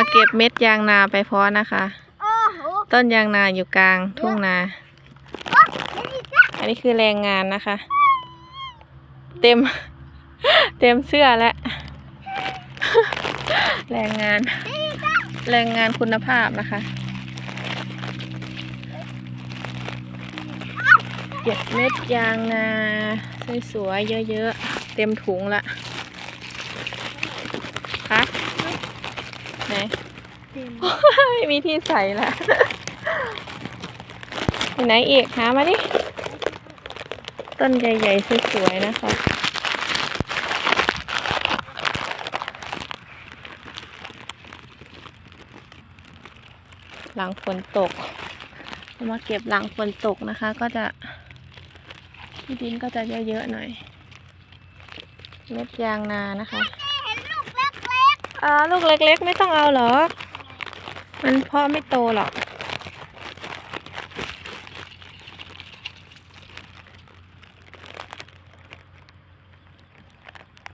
มาเก็บเม็ดยางนาไปเพาะนะคะโอ้โหต้นยางนาอยู่กลางทุ่งนาโอ้ไม่มีจ้ะอันนี้คือแรงงานนะคะ เต็ม เต็มเสื้อแล้วแรงงาน แรงงานคุณภาพนะคะ เก็บเม็ดยางนาสวยๆเยอะๆ เต็มถุงละคะไหน ไม่มีที่ใส่ละอยู่ไหนอีกหามาดิ ต้นใหญ่ๆสวยๆนะคะหลังฝนตกเอามาเก็บหลังฝนตกนะคะ ก็จะที่ดินก็จะเยอะๆหน่อย เม็ดยางนานะคะเห็นลูกเล็กอ่าลูกเล็กๆ ไม่ต้องเอาหรอก มันเพาะไม่โตหรอก